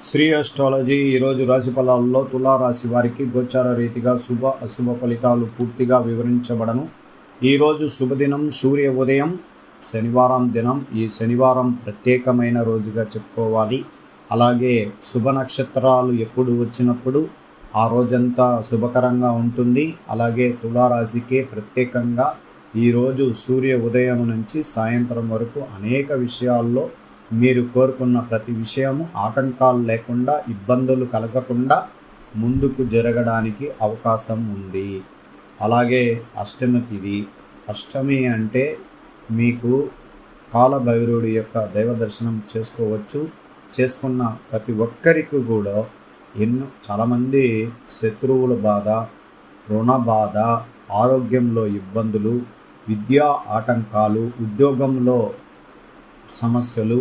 Shri astrology ఈరోజు రాశి ఫలాల్లో తులారాశి వారికి గోచార రీతిగా శుభ అశుభ ఫలితాలు పూర్తిగా వివరించబడను. ఈరోజు శుభదినం సూర్య ఉదయం శనివారం దినం. ఈ శనివారం ప్రత్యేకమైన రోజుగా చెప్పుకోవాలి. అలాగే శుభ నక్షత్రాలు ఎప్పుడు వచ్చినప్పుడు ఆ రోజంతా శుభకరంగా ఉంటుంది. అలాగే తులారాశికే ప్రత్యేకంగా ఈరోజు సూర్య ఉదయం నుంచి సాయంత్రం వరకు అనేక విషయాల్లో మీరు కోరుకున్న ప్రతి విషయము ఆటంకాలు లేకుండా ఇబ్బందులు కలగకుండా ముందుకు జరగడానికి అవకాశం ఉంది. అలాగే అష్టమి తిథి అష్టమి అంటే మీకు కాలభైరుడి యొక్క దైవ దర్శనం చేసుకోవచ్చు. చేసుకున్న ప్రతి ఒక్కరికి కూడా ఎన్నో చాలామంది శత్రువుల బాధ రుణ బాధ ఆరోగ్యంలో ఇబ్బందులు విద్యా ఆటంకాలు ఉద్యోగంలో సమస్యలు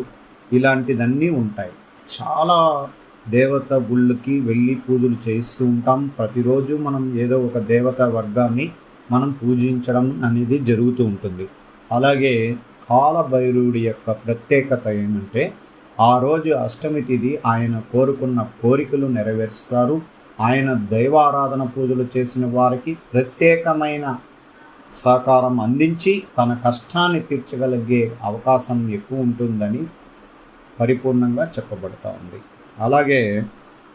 ఇలాంటిదన్నీ ఉంటాయి. చాలా దేవత గుళ్ళకి వెళ్ళి పూజలు చేస్తూ ఉంటాం. ప్రతిరోజు మనం ఏదో ఒక దేవత వర్గాన్ని మనం పూజించడం అనేది జరుగుతూ ఉంటుంది. అలాగే కాలభైరుడి యొక్క ప్రత్యేకత ఏమంటే ఆ రోజు అష్టమి తిథి ఆయన కోరుకున్న కోరికలు నెరవేరుస్తారు. ఆయన దైవారాధన పూజలు చేసిన వారికి ప్రత్యేకమైన సహకారం అందించి తన కష్టాన్ని తీర్చగలిగే అవకాశం ఎక్కువ ఉంటుందని పరిపూర్ణంగా చెప్పబడతా ఉంది. అలాగే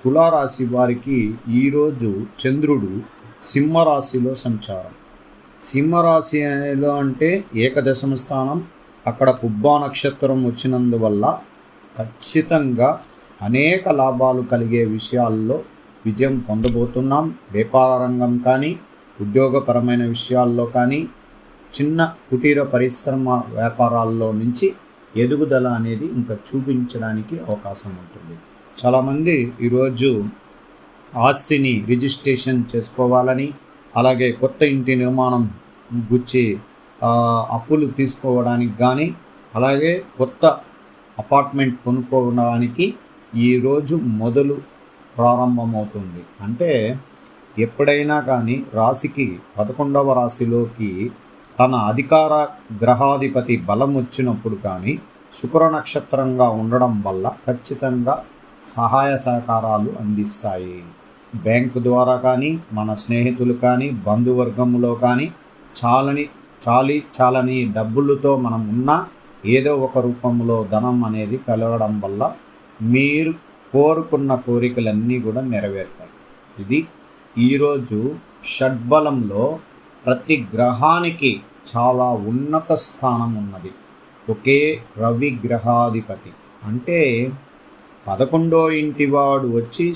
తులారాశి వారికి ఈరోజు చంద్రుడు సింహరాశిలో సంచారం. సింహరాశిలో అంటే ఏకదశమ స్థానం. అక్కడ పుబ్బా నక్షత్రం వచ్చినందువల్ల ఖచ్చితంగా అనేక లాభాలు కలిగే విషయాల్లో విజయం పొందబోతున్నాం. వ్యాపార రంగం కానీ ఉద్యోగపరమైన విషయాల్లో కానీ చిన్న కుటీర పరిశ్రమ వ్యాపారాల్లో నుంచి ఎదుగుదల అనేది ఇంకా చూపించడానికి అవకాశం ఉంటుంది. చాలామంది ఈరోజు ఆస్తిని రిజిస్ట్రేషన్ చేసుకోవాలని అలాగే కొత్త ఇంటి నిర్మాణం గుచ్చి అప్పులు తీసుకోవడానికి కానీ అలాగే కొత్త అపార్ట్మెంట్ కొనుక్కోవడానికి ఈరోజు మొదలు ప్రారంభమవుతుంది. అంటే ఎప్పుడైనా కానీ రాశికి పదకొండవ రాశిలోకి తన అధికార గ్రహాధిపతి బలం వచ్చినప్పుడు కానీ శుక్ర నక్షత్రంగా ఉండడం వల్ల ఖచ్చితంగా సహాయ సహకారాలు అందిస్తాయి. బ్యాంకు ద్వారా కానీ మన స్నేహితులు కానీ బంధువర్గంలో కానీ చాలని చాలి చాలని డబ్బులతో మనం ఉన్నా ఏదో ఒక రూపంలో ధనం అనేది కలగడం వల్ల మీరు కోరుకున్న కోరికలన్నీ కూడా నెరవేరుతాయి. ఇది ఈరోజు షడ్బలంలో ప్రతి గ్రహానికి చాలా ఉన్నత స్థానం ఉన్నది. ఒకే రవి గ్రహాధిపతి. అంటే పదకొండో ఇంటి వాడు వచ్చి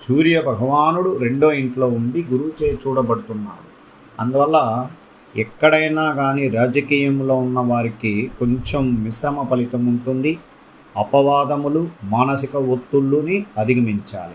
సూర్య భగవానుడు రెండో ఇంట్లో ఉండి గురువు చే చూడబడుతున్నాడు. అందువల్ల ఎక్కడైనా కానీ రాజకీయంలో ఉన్న వారికి కొంచెం మిశ్రమ ఫలితం ఉంటుంది. అపవాదములు మానసిక ఒత్తుళ్ళుని అధిగమించాలి.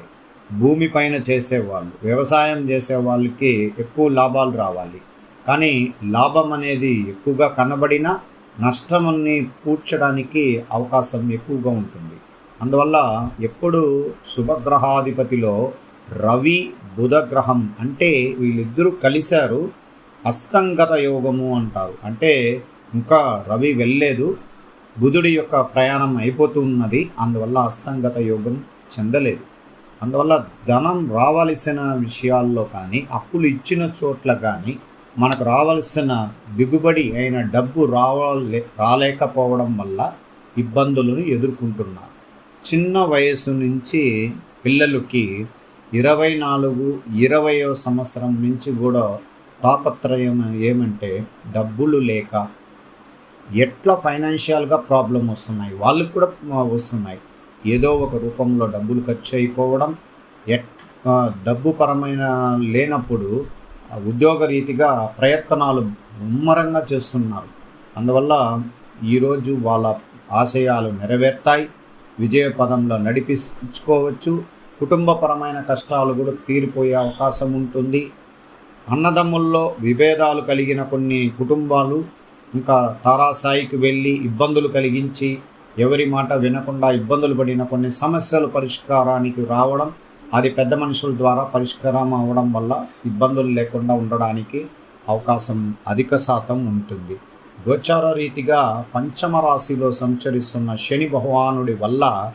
భూమిపైన చేసేవాళ్ళు వ్యవసాయం చేసే వాళ్ళకి ఎక్కువ లాభాలు రావాలి. కానీ లాభం అనేది ఎక్కువగా కనబడినా నష్టమని పూడ్చడానికి అవకాశం ఎక్కువగా ఉంటుంది. అందువల్ల ఎప్పుడు శుభగ్రహాధిపతిలో రవి బుధగ్రహం అంటే వీళ్ళిద్దరూ కలిశారు అస్తంగత యోగము అంటారు. అంటే ఇంకా రవి వెళ్ళలేదు బుధుడి యొక్క ప్రయాణం అయిపోతున్నది అందువల్ల అస్తంగత యోగం చెందలేదు. అందువల్ల ధనం రావలసిన విషయాల్లో కానీ అప్పులు ఇచ్చిన చోట్ల కానీ మనకు రావాల్సిన దిగుబడి అయిన డబ్బు రావాలే రాలేకపోవడం వల్ల ఇబ్బందులను ఎదుర్కొంటున్నారు. చిన్న వయసు నుంచి పిల్లలకి ఇరవై నాలుగు ఇరవయో సంవత్సరం నుంచి కూడా తాపత్రయం ఏమంటే డబ్బులు లేక ఎట్లా ఫైనాన్షియల్గా ప్రాబ్లం వస్తున్నాయి? వాళ్ళకు కూడా వస్తున్నాయి. ఏదో ఒక రూపంలో డబ్బులు ఖర్చు అయిపోవడం ఎట్ డబ్బు పరమైన లేనప్పుడు ఉద్యోగరీతిగా ఉద్యోగ రీతిగా ప్రయత్నాలు ముమ్మరంగా చేస్తున్నారు. అందువల్ల ఈరోజు వాళ్ళ ఆశయాలు నెరవేర్తాయి. విజయ పదంలో నడిపించుకోవచ్చు. కుటుంబపరమైన కష్టాలు కూడా తీరిపోయే అవకాశం ఉంటుంది. అన్నదమ్ముల్లో విభేదాలు కలిగిన కొన్ని కుటుంబాలు ఇంకా తారాసాయికి వెళ్ళి ఇబ్బందులు కలిగించి ఎవరి మాట వినకుండా ఇబ్బందులు పడిన కొన్ని సమస్యలు పరిష్కారానికి రావడం అది పెద్ద మనుషుల ద్వారా పరిష్కారం అవ్వడం వల్ల ఇబ్బందులు లేకుండా ఉండడానికి అవకాశం అధిక శాతం ఉంటుంది. గోచార రీతిగా పంచమ రాశిలో సంచరిస్తున్న శని భగవానుడి వల్ల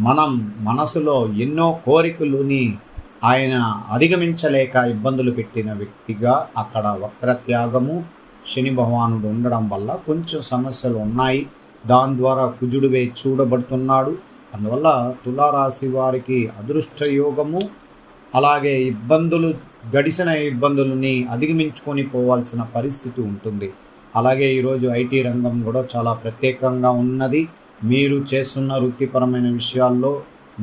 మనం మనసులో ఎన్నో కోరికలుని ఆయన అధిగమించలేక ఇబ్బందులు పెట్టిన వ్యక్తిగా అక్కడ వక్రత్యాగము శని భగవానుడు ఉండడం వల్ల కొంచెం సమస్యలు ఉన్నాయి. దాని ద్వారా కుజుడు వే చూడబడుతున్నాడు. అందువల్ల తులారాశి వారికి అదృష్ట యోగము అలాగే ఇబ్బందులు గడిచిన ఇబ్బందులని అధిగమించుకొని పోవాల్సిన పరిస్థితి ఉంటుంది. అలాగే ఈరోజు ఐటీ రంగం కూడా చాలా ప్రత్యేకంగా ఉన్నది. మీరు చేస్తున్న వృత్తిపరమైన విషయాల్లో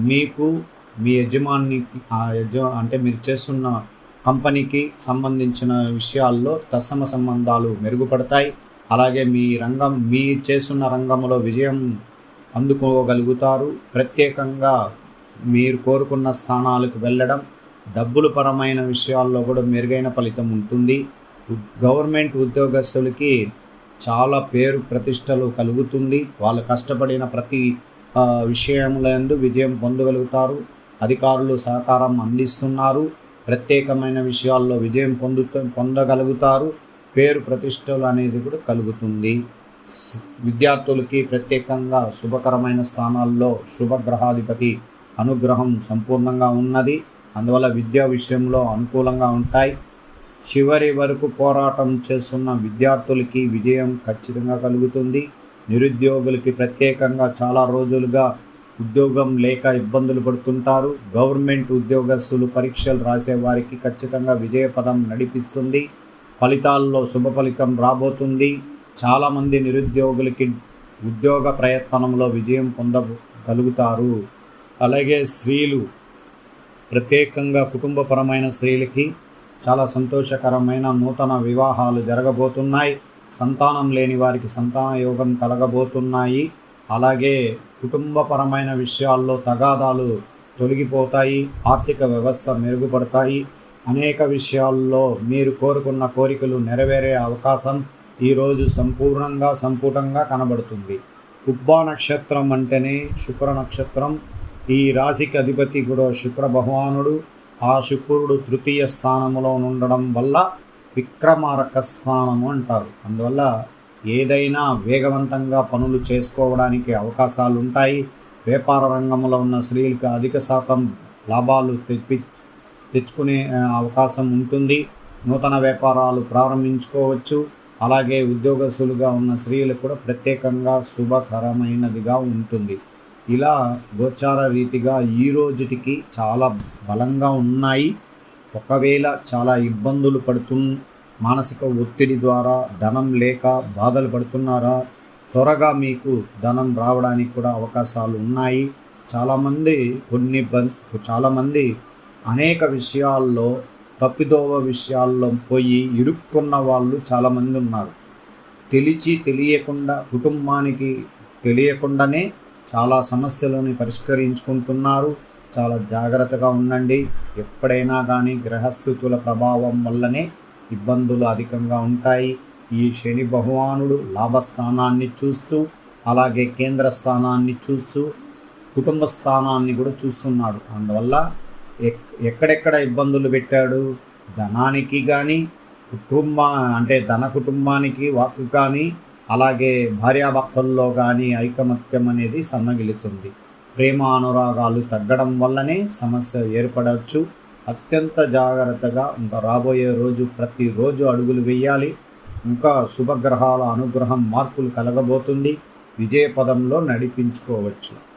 మీకు మీ యజమాని ఆ అంటే మీరు చేస్తున్న కంపెనీకి సంబంధించిన విషయాల్లో తత్సమ సంబంధాలు మెరుగుపడతాయి. అలాగే మీ రంగం మీ చేస్తున్న రంగంలో విజయం అందుకోగలుగుతారు. ప్రత్యేకంగా మీరు కోరుకున్న స్థానాలకు వెళ్ళడం డబ్బులు పరమైన విషయాల్లో కూడా మెరుగైన ఫలితం ఉంటుంది. గవర్నమెంట్ ఉద్యోగస్తులకి చాలా పేరు ప్రతిష్టలు కలుగుతుంది. వాళ్ళు కష్టపడిన ప్రతి విషయంలో విషయములందు విజయం పొందగలుగుతారు. అధికారులు సహకారం అందిస్తున్నారు. ప్రత్యేకమైన విషయాల్లో విజయం పొందుతూ పొందగలుగుతారు. పేరు ప్రతిష్టలు అనేది కూడా కలుగుతుంది. విద్యార్థులకి ప్రత్యేకంగా శుభకరమైన స్థానాల్లో శుభగ్రహాధిపతి అనుగ్రహం సంపూర్ణంగా ఉన్నది. అందువల్ల విద్యా విషయంలో అనుకూలంగా ఉంటాయి. చివరి వరకు పోరాటం చేస్తున్న విద్యార్థులకి విజయం ఖచ్చితంగా కలుగుతుంది. నిరుద్యోగులకి ప్రత్యేకంగా చాలా రోజులుగా ఉద్యోగం లేక ఇబ్బందులు పడుతుంటారు. గవర్నమెంట్ ఉద్యోగస్తులు పరీక్షలు రాసే వారికి ఖచ్చితంగా విజయపదం నడిపిస్తుంది. ఫలితాల్లో శుభ ఫలితం రాబోతుంది. చాలామంది నిరుద్యోగులకి ఉద్యోగ ప్రయత్నంలో విజయం పొందగలుగుతారు. అలాగే స్త్రీలు ప్రత్యేకంగా కుటుంబపరమైన స్త్రీలకి చాలా సంతోషకరమైన నూతన వివాహాలు జరగబోతున్నాయి. సంతానం లేని వారికి సంతాన యోగం కలగబోతున్నాయి. అలాగే కుటుంబపరమైన విషయాల్లో తగాదాలు తొలగిపోతాయి. ఆర్థిక వ్యవస్థ మెరుగుపడతాయి. అనేక విషయాల్లో మీరు కోరుకున్న కోరికలు నెరవేరే అవకాశం ఈరోజు సంపూర్ణంగా సంపుటంగా కనబడుతుంది. ఉబ్బా నక్షత్రం అంటేనే శుక్ర నక్షత్రం. ఈ రాశికి అధిపతి కూడా శుక్ర భగవానుడు. ఆ శుక్రుడు తృతీయ స్థానంలో ఉండడం వల్ల విక్రమారక స్థానము అంటారు. అందువల్ల ఏదైనా వేగవంతంగా పనులు చేసుకోవడానికి అవకాశాలు ఉంటాయి వ్యాపార రంగంలో ఉన్న స్త్రీలకు అధిక శాతం లాభాలు తెప్పి తెచ్చుకునే అవకాశం ఉంటుంది. నూతన వ్యాపారాలు ప్రారంభించుకోవచ్చు. అలాగే ఉద్యోగస్తులుగా ఉన్న స్త్రీలకు కూడా ప్రత్యేకంగా శుభకరమైనదిగా ఉంటుంది. ఇలా గోచార రీతిగా ఈ రోజుటికి చాలా బలంగా ఉన్నాయి. ఒకవేళ చాలా ఇబ్బందులు పడుతు మానసిక ఒత్తిడి ద్వారా ధనం లేక బాధలు పడుతున్నారా త్వరగా మీకు ధనం రావడానికి కూడా అవకాశాలు ఉన్నాయి. చాలామంది కొన్ని బం చాలామంది అనేక విషయాల్లో తప్పిదోవ విషయాల్లో పోయి ఇరుక్కున్న వాళ్ళు చాలామంది ఉన్నారు. తెలిసి తెలియకుండా కుటుంబానికి తెలియకుండానే చాలా సమస్యలను పరిష్కరించుకుంటున్నారు. చాలా జాగ్రత్తగా ఉండండి. ఎప్పుడైనా కానీ గ్రహస్థితుల ప్రభావం వల్లనే ఇబ్బందులు అధికంగా ఉంటాయి. ఈ శని భగవానుడు లాభస్థానాన్ని చూస్తూ అలాగే కేంద్ర స్థానాన్ని చూస్తూ కుటుంబ స్థానాన్ని కూడా చూస్తున్నాడు. అందువల్ల ఎక్కడెక్కడ ఇబ్బందులు పెట్టాడు? ధనానికి కానీ కుటుంబ అంటే ధన కుటుంబానికి వాక్కు కానీ అలాగే భార్యాభర్తల్లో కానీ ఐకమత్యం అనేది సన్నగిలుతుంది ప్రేమ అనురాగాలు తగ్గడం వల్లనే సమస్య ఏర్పడవచ్చు అత్యంత జాగ్రత్తగా ఇంకా రాబోయే రోజు ప్రతిరోజు అడుగులు వేయాలి. ఇంకా శుభగ్రహాల అనుగ్రహం మార్పులు కలగబోతుంది. విజయపదంలో నడిపించుకోవచ్చు.